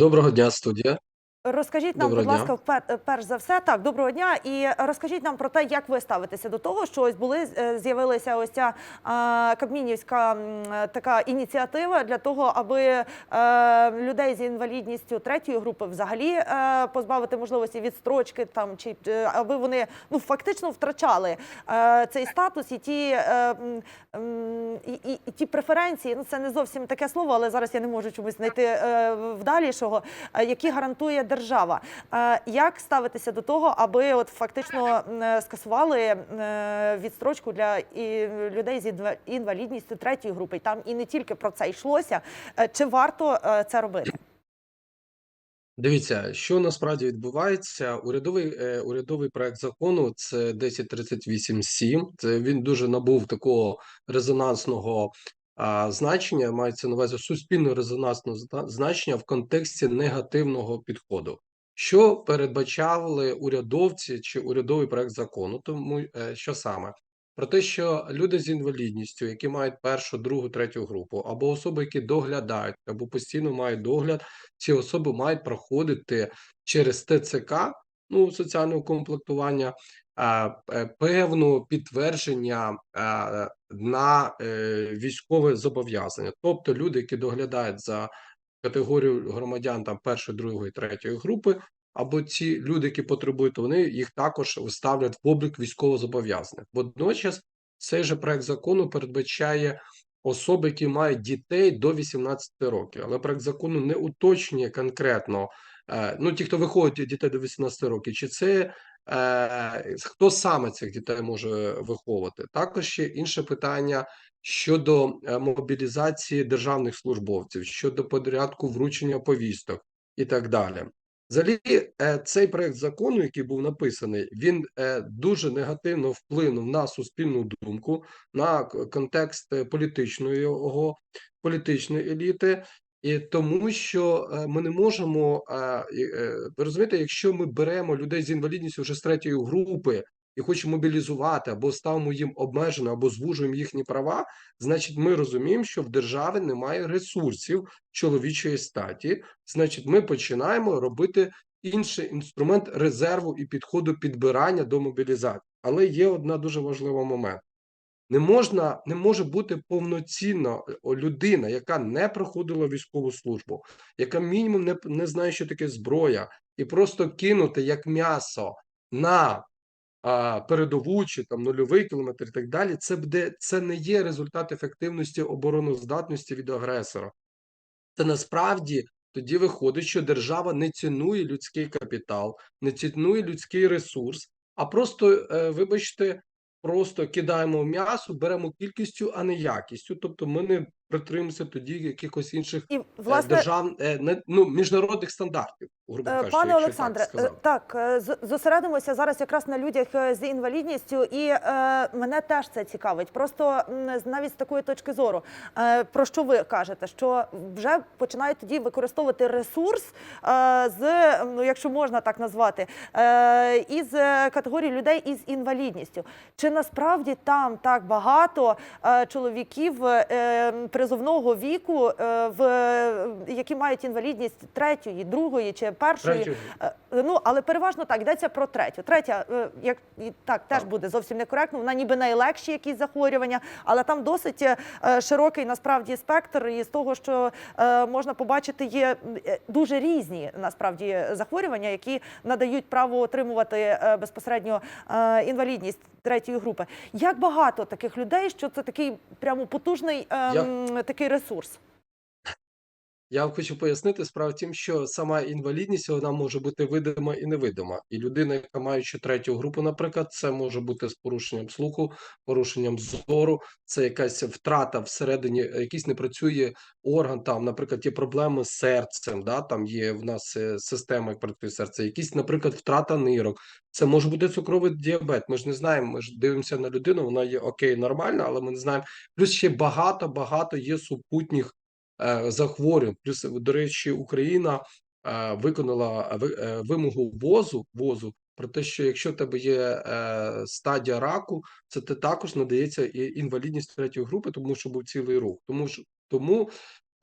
Доброго дня, студія. Розкажіть нам, Доброго будь дня. ласка, пе- перш за все, так, доброго дня, і розкажіть нам про те, як ви ставитеся до того, що ось були е, з'явилася ось ця е, кабмінівська е, така ініціатива для того, аби е, людей з інвалідністю третьої групи взагалі е, позбавити можливості відстрочки там чи е, аби вони ну фактично втрачали е, цей статус і ті, е, і, і, і ті преференції. Ну це не зовсім таке слово, але зараз я не можу чомусь знайти е, вдалішого, е, які гарантує держава. Е, Як ставитися до того, аби от фактично е, скасували е, відстрочку для людей з інва- інвалідністю третьої групи? Там і не тільки про це йшлося. Чи варто це робити? Дивіться, що насправді відбувається. Урядовий урядовий проект закону це 1038.7. Це він дуже набув такого резонансного значення. Мається на увазі суспільно резонансного значення в контексті негативного підходу. Що передбачали урядовці чи урядовий проект закону? Тому е, що саме? Про те, що люди з інвалідністю, які мають першу, другу, третю групу, або особи, які доглядають, або постійно мають догляд, ці особи мають проходити через ТЦК, ну соціального комплектування, певну підтвердження на е, військове зобов'язання. Тобто люди, які доглядають за категорію громадян там першої, другої, третьої групи, або ці люди, які потребують, вони їх також ставлять в облік військовозобов'язаних. Водночас цей же проект закону передбачає особи, які мають дітей до 18 років, але проект закону не уточнює конкретно. е, Ну, ті, хто виходить дітей до 18 років, чи це е, хто саме цих дітей може виховувати? Також ще інше питання щодо е, мобілізації державних службовців, щодо порядку вручення повісток і так далі. Взагалі, е, цей проект закону, який був написаний, він е, дуже негативно вплинув на суспільну думку, на контекст е, політичної його політичної еліти, і тому, що е, ми не можемо е, е, ви розумієте, якщо ми беремо людей з інвалідністю вже з третьої групи і хочемо мобілізувати або ставимо їм обмежено, або звужуємо їхні права, значить, ми розуміємо, що в державі немає ресурсів чоловічої статі. Значить, ми починаємо робити інший інструмент резерву і підходу підбирання до мобілізації. Але є одна дуже важлива момент. Не можна, не може бути повноцінна людина, яка не проходила військову службу, яка мінімум не, не знає, що таке зброя, і просто кинути як м'ясо на а, передову чи там нульовий кілометр і так далі. Це буде це не є результат ефективності обороноздатності від агресора. Це насправді тоді виходить, що держава не цінує людський капітал, не цінує людський ресурс, а просто, е, вибачте, просто кидаємо м'ясо, беремо кількістю, а не якістю. Тобто ми не притримуємося тоді якихось інших І е, власне держав, е, не, ну, міжнародних стандартів, грубо Е, кажучи, Пане Олександре, так так зосередимося зараз якраз на людях з інвалідністю, і е, мене теж це цікавить. Просто навіть з такої точки зору, е, про що ви кажете, що вже починають тоді використовувати ресурс е, з, ну якщо можна так назвати, е, із категорії людей із інвалідністю. Чи насправді там так багато е, чоловіків е, призовного віку, е, в які мають інвалідність третьої, другої чи першої? Третьої. Е, Ну, але переважно так, йдеться про третю. Третя, е, як і так, теж буде зовсім некоректно. Вона ніби найлегші якісь захворювання, але там досить широкий насправді спектр. І з того, що можна побачити, є дуже різні насправді захворювання, які надають право отримувати безпосередньо інвалідність третьої групи. Як багато таких людей, що це такий прямо потужний ем, такий ресурс? Я хочу пояснити, справа в тім, що сама інвалідність вона може бути видима і невидима. І людина, яка маючи третю групу, наприклад, це може бути з порушенням слуху, порушенням зору, це якась втрата всередині, якийсь не працює орган. Там, наприклад, є проблеми з серцем. Да, там є в нас е, система, як працює серце, якісь, наприклад, втрата нирок. Це може бути цукровий діабет. Ми ж не знаємо. Ми ж дивимося на людину. Вона є окей, нормальна, але ми не знаємо. Плюс ще багато багато є супутніх захворювань. Плюс, до речі, Україна е, виконала е, е, вимогу ВОЗу, ВОЗу про те, що якщо в тебе є е, стадія раку, це те також надається інвалідність третьої групи, тому що був цілий рух. Тому ж тому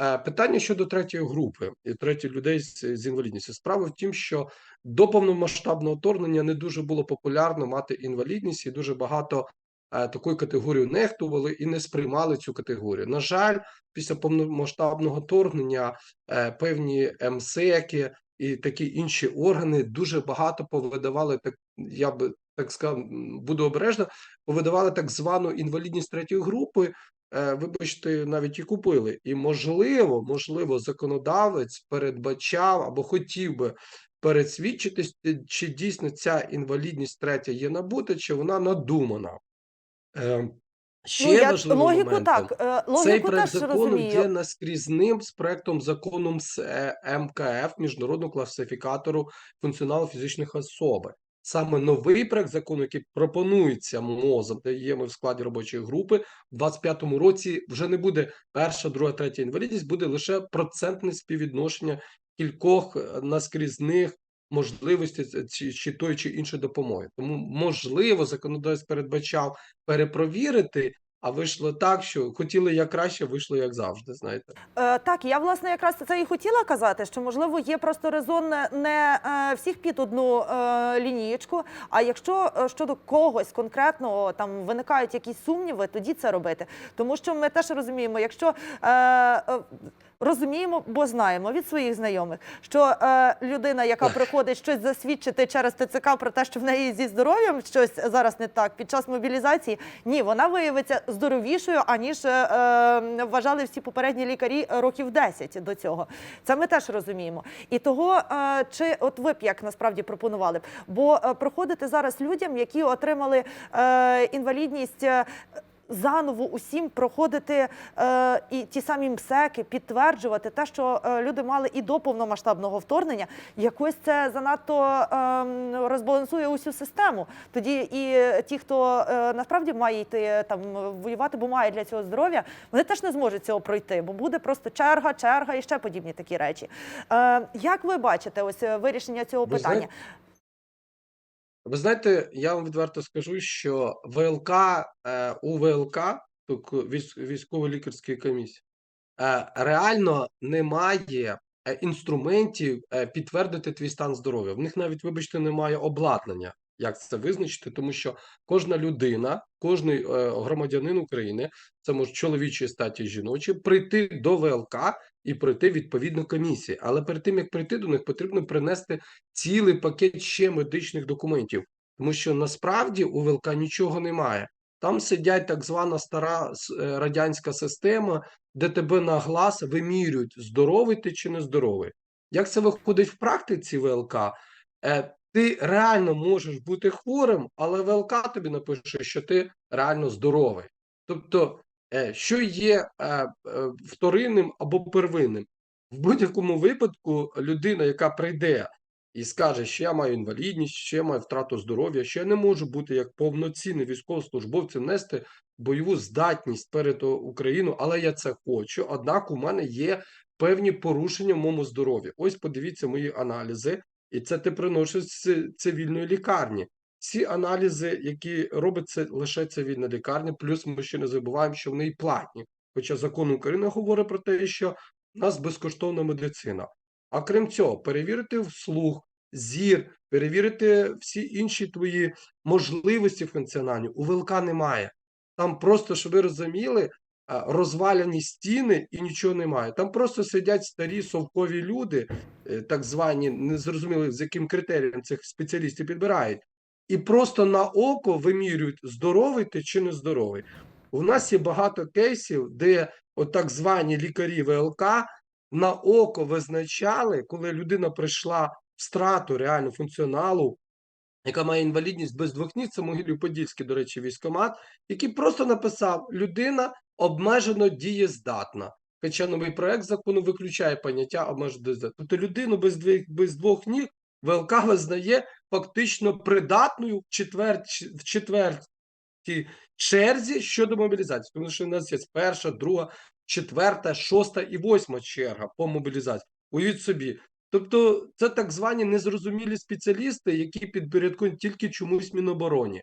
Е, Питання щодо третьої групи і третіх людей з, з інвалідністю. Справа в тім, що до повномасштабного вторгнення не дуже було популярно мати інвалідність, і дуже багато е, такою категорією нехтували і не сприймали цю категорію. На жаль, після повномасштабного вторгнення е, певні МСЕКи і такі інші органи дуже багато повидавали так. Я би так сказав, буду обережно, повидавали так звану інвалідність третьої групи е, вибачте, навіть і купили. І можливо, можливо, законодавець передбачав або хотів би пересвідчитись, е, чи дійсно ця інвалідність третя є набута, чи вона надумана. Е, Ще ну, я важливим логіку моментом, так, е, цей проект теж закону розумію. є наскрізним з проектом законом з е, МКФ міжнародного класифікатору функціоналу фізичних особи. Саме новий проект закону, який пропонується МОЗом, де є ми в складі робочої групи, в 25-му році вже не буде перша, друга, третя інвалідність, буде лише процентне співвідношення кількох е, наскрізних можливостей ц- чи, чи тої чи іншої допомоги. Тому можливо, законодавець передбачав перепровірити, а вийшло так, що хотіли як краще, вийшло як завжди. Знаєте, Е, так, я власне якраз це і хотіла казати, що можливо є просто резон не е, всіх під одну е, лінієчку. А якщо е, щодо когось конкретного там виникають якісь сумніви, тоді це робити. Тому що ми теж розуміємо, якщо е, е, розуміємо, бо знаємо від своїх знайомих, що е, людина, яка приходить щось засвідчити через ТЦК про те, що в неї зі здоров'ям щось зараз не так під час мобілізації, ні, вона виявиться здоровішою, аніж е, е, вважали всі попередні лікарі років 10 до цього. Це ми теж розуміємо. І того, е, чи от ви б як насправді пропонували б, бо е, проходити зараз людям, які отримали е, інвалідність. Е, Заново усім проходити е, і ті самі МСЕКи, підтверджувати те, що е, люди мали і до повномасштабного вторгнення. Якось це занадто е, розбалансує усю систему. Тоді і ті, хто е, насправді має йти там воювати, бо має для цього здоров'я, вони теж не зможуть цього пройти, бо буде просто черга, черга і ще подібні такі речі. Е, як ви бачите, ось е, вирішення цього Ви питання? Ви знаєте, я вам відверто скажу, що ВЛК е, у ВЛК, військ- військово-лікарської комісії, е, реально немає е, інструментів підтвердити твій стан здоров'я. В них навіть, вибачте, немає обладнання, як це визначити, тому що кожна людина, кожен е, громадянин України, це може чоловічої статі жіночі, прийти до ВЛК і пройти відповідну комісію. Але перед тим як прийти до них, потрібно принести цілий пакет ще медичних документів, тому що насправді у ВЛК нічого немає. Там сидять так звана стара е, радянська система, де тебе на глаз вимірюють, здоровий ти чи не здоровий. Як це виходить в практиці ВЛК? Е, ти реально можеш бути хворим, але ВЛК тобі напише, що ти реально здоровий. Тобто, що є е, е, вторинним або первинним? В будь-якому випадку людина, яка прийде і скаже, що я маю інвалідність, що я маю втрату здоров'я, що я не можу бути як повноцінний військовослужбовцем нести бойову здатність перед о, Україною, але я це хочу. Однак у мене є певні порушення в моєму здоров'ї. Ось подивіться мої аналізи, і це ти приносиш з цивільної лікарні. Ці аналізи, які робить це лише цивільна лікарня, плюс ми ще не забуваємо, що вони і платні. Хоча закон України говорить про те, що у нас безкоштовна медицина. А крім цього, перевірити слух, зір, перевірити всі інші твої можливості функціональні. У ВЛК немає. Там просто, щоб ви розуміли, розваляні стіни і нічого немає. Там просто сидять старі совкові люди, е, так звані, незрозуміло з яким критерієм цих спеціалістів підбирають, і просто на око вимірюють, здоровий ти чи не здоровий. У нас є багато кейсів, де от так звані лікарі ВЛК на око визначали, коли людина прийшла в страту реально функціоналу, яка має інвалідність без двох ніг, це Могилів-Подільський, до речі, військомат, який просто написав: людина обмежено дієздатна. Хоча новий проект закону виключає поняття обмежено дієздатна. Тобто людину без двох, без двох ніг ВЛК визнає фактично придатною в в четвертій черзі щодо мобілізації. Тому що у нас є перша, друга, четверта, шоста і восьма черга по мобілізації. Уявіть собі. Тобто це так звані незрозумілі спеціалісти, які підпорядкують тільки чомусь Мінобороні.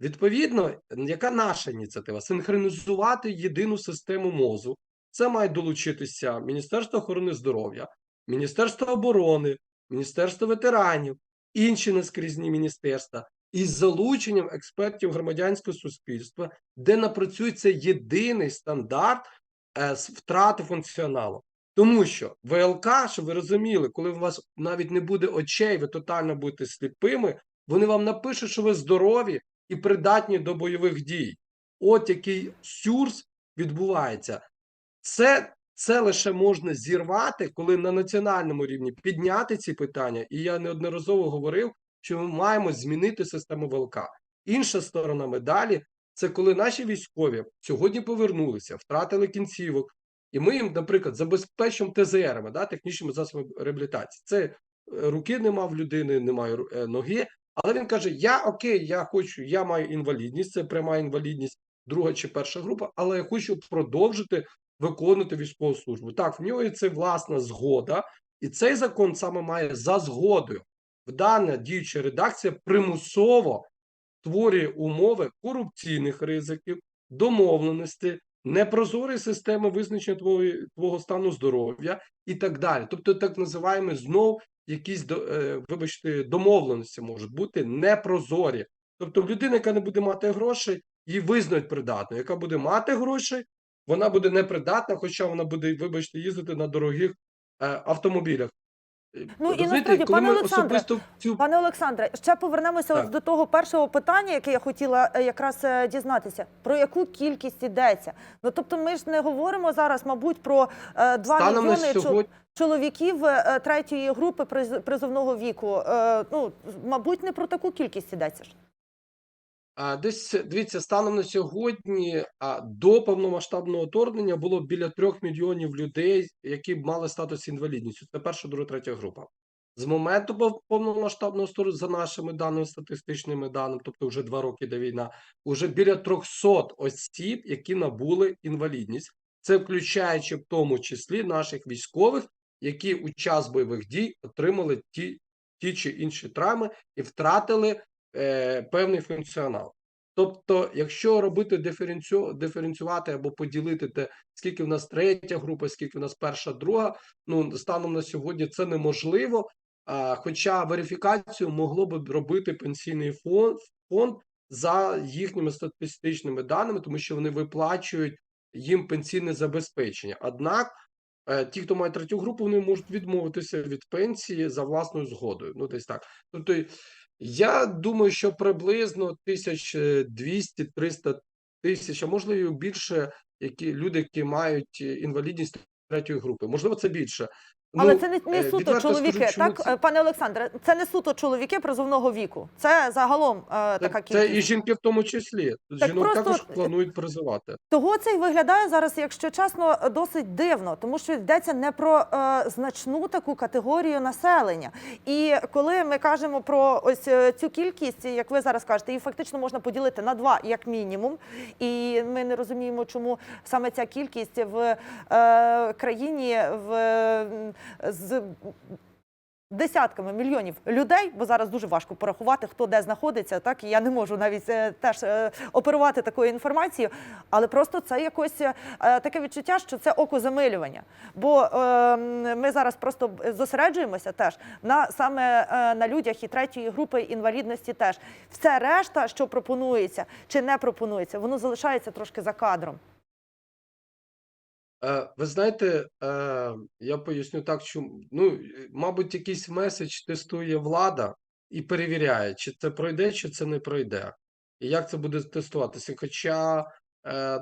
Відповідно, яка наша ініціатива? Синхронізувати єдину систему мозу, Це має долучитися Міністерство охорони здоров'я, Міністерство оборони, Міністерство ветеранів, інші наскрізні міністерства із залученням експертів громадянського суспільства, де напрацюється єдиний стандарт е, з втрати функціоналу. Тому що ВЛК, щоб ви розуміли, коли у вас навіть не буде очей, ви тотально будете сліпими, вони вам напишуть, що ви здорові і придатні до бойових дій. От який сюрс відбувається. Це, це лише можна зірвати, коли на національному рівні підняти ці питання. І я неодноразово говорив, що ми маємо змінити систему ВЛК. Інша сторона медалі це коли наші військові сьогодні повернулися, втратили кінцівок, і ми їм, наприклад, забезпечуємо ТЗРами, да, технічними засобами реабілітації. Це е, руки нема в людини, немає е, ноги. Але він каже: Я окей, я хочу, я маю інвалідність, це пряма інвалідність, друга чи перша група, але я хочу продовжити виконувати військову службу. Так, в нього є це власна згода, і цей закон саме має за згодою. Вдана діюча редакція примусово створює умови корупційних ризиків, домовленості, непрозорої системи визначення твого, твого стану здоров'я і так далі. Тобто, так називаємо знов якісь е, вибачте, домовленості можуть бути непрозорі. Тобто, людина, яка не буде мати грошей, її визнають придатною. Яка буде мати гроші, вона буде непридатна, хоча вона буде, вибачте, їздити на дорогих е, автомобілях. Е, Ну, і розумієте, насправді, пане Олександре, особисто цю Пане Олександре, ще повернемося Так. до того першого питання, яке я хотіла е, якраз дізнатися. Про яку кількість йдеться? Ну тобто, ми ж не говоримо зараз, мабуть, про е, 2 станом мільйони сьогодні. чоловіків е, третьої групи приз- призовного віку. Е, Ну, мабуть, не про таку кількість йдеться ж. Десь дивіться, станом на сьогодні до повномасштабного вторгнення було біля трьох мільйонів людей, які мали статус інвалідністю. Це перша, друга, третя група. З моменту пов- повномасштабного вторгнення, за нашими даними статистичними даними, тобто вже два роки до війна, вже біля 300 осіб, які набули інвалідність. Це включаючи в тому числі наших військових, які у час бойових дій отримали ті, ті чи інші травми і втратили е, певний функціонал. Тобто, якщо робити диференціо, диференціювати або поділити те, скільки в нас третя група, скільки в нас перша, друга, ну станом на сьогодні це неможливо. А, хоча верифікацію могло би робити пенсійний фонд, фонд за їхніми статистичними даними, тому що вони виплачують їм пенсійне забезпечення. Однак ті, хто має третю групу, вони можуть відмовитися від пенсії за власною згодою. Ну, десь так. Тобто, я думаю, що приблизно 1200-300 тисяч, а можливо більше, які люди, які мають е, інвалідність третьої групи. Можливо, це більше. Але Ну, це не, не е, суто відверто скажу, чоловіки, так, це- е, пане Олександре, це не суто чоловіки призовного віку. Це загалом е, така Це кількість. і жінки в тому числі. Так Жінок просто- також планують призивати. Того це й виглядає зараз, якщо чесно, досить дивно, тому що йдеться не про е, значну таку категорію населення. І коли ми кажемо про ось е, цю кількість, як ви зараз кажете, її фактично можна поділити на два як мінімум. І ми не розуміємо, чому саме ця кількість в е, країні в з десятками мільйонів людей, бо зараз дуже важко порахувати, хто де знаходиться. Так і я не можу навіть е, теж е, оперувати такою інформацією, але просто це якось е, таке відчуття, що це окозамилювання. Бо е, ми зараз просто зосереджуємося теж на саме на людях і третьої групи інвалідності. Теж все решта, що пропонується чи не пропонується, воно залишається трошки за кадром. Е, Ви знаєте, е, я поясню так, що ну, е, мабуть, якийсь меседж тестує влада і перевіряє, чи це пройде, чи це не пройде. І як це буде тестуватися. Хоча,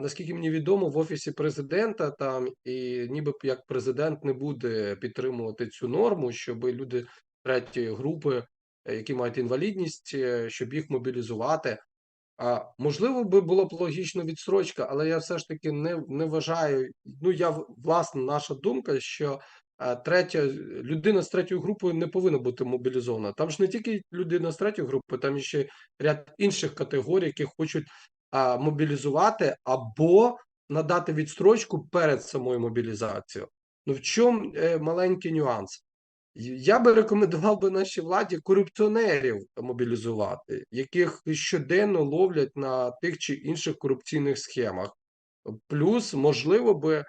наскільки мені відомо, в офісі президента там і ніби як президент не буде підтримувати цю норму, щоб люди третьої групи, які мають інвалідність, щоб їх мобілізувати. А можливо би була б логічна відстрочка, але я все ж таки не, не вважаю. Ну я власне наша думка, що е, третя людина з третьою групою не повинна бути мобілізована. Там ж не тільки людина з третьої групи, там ще ряд інших категорій, які хочуть а, мобілізувати або надати відстрочку перед самою мобілізацією. Ну в чому е, маленький нюанс? Я би рекомендував би нашій владі корупціонерів мобілізувати, яких щоденно ловлять на тих чи інших корупційних схемах. Плюс, можливо, би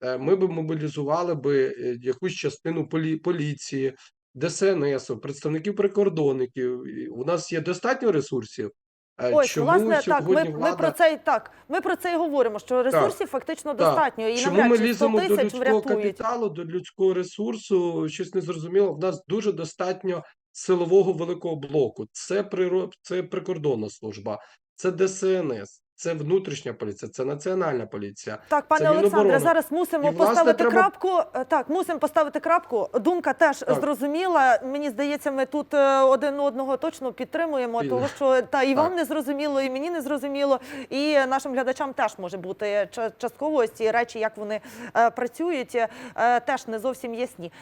е, ми б мобілізували би е, якусь частину полі поліції, ДСНС, представників прикордонників. У нас є достатньо ресурсів. Е, Ось, Чому власне, так, ми, влада... ми про це й так. Ми про це і говоримо, що ресурсів фактично Так. достатньо, і Чому навряд ми чи 100 ліземо до тисяч людського врятують. капіталу, до людського ресурсу? Щось незрозуміло. В нас дуже достатньо силового великого блоку. Це приро... це прикордонна служба, це ДСНС, це внутрішня поліція, це національна поліція. Так, пане Олександре, зараз мусимо І, власне, поставити треба- крапку. Е, Так, мусимо поставити крапку. Думка теж Так. зрозуміла. Мені здається, ми тут е, один одного точно підтримуємо, Спільно. тому що та і вам не зрозуміло, і мені не зрозуміло, і нашим глядачам теж може бути ча- частково ось ці речі, як вони е, працюють, е, теж не зовсім ясні.